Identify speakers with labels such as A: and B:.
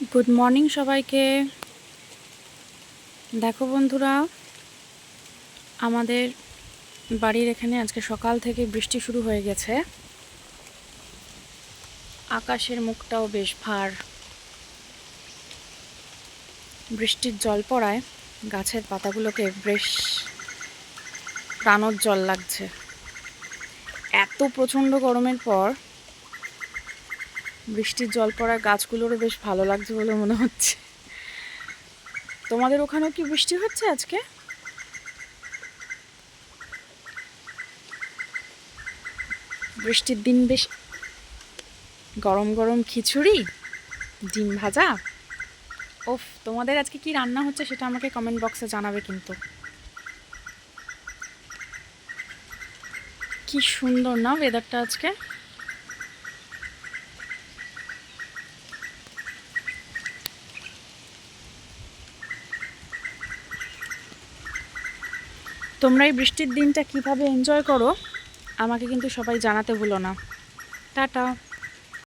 A: Good morning সবাইকে। দেখো বন্ধুরা, আমাদের বাড়ির এখানে আজকে সকাল থেকে বৃষ্টি শুরু হয়ে গেছে। আকাশের মুখটাও বেশ ভার। বৃষ্টির জল পড়ায় গাছের পাতাগুলোকে বেশ প্রাণোজ্জ্বল লাগছে। এত প্রচণ্ড গরমের পর বৃষ্টির জল পড়ায় গাছগুলোরও বেশ ভালো লাগছে বলে মনে হচ্ছে। তোমাদের ওখানেও কি বৃষ্টি হচ্ছে আজকে? বৃষ্টির দিন বেশ গরম গরম খিচুড়ি, ডিম ভাজা। ওফ, তোমাদের আজকে কি রান্না হচ্ছে সেটা আমাকে কমেন্ট বক্সে জানাবে কিন্তু। কি সুন্দর না ওয়েদারটা আজকে? তোমরা এই বৃষ্টির দিনটা কীভাবে এনজয় করো আমাকে কিন্তু সবাই জানাতে ভুলো না। টাটা।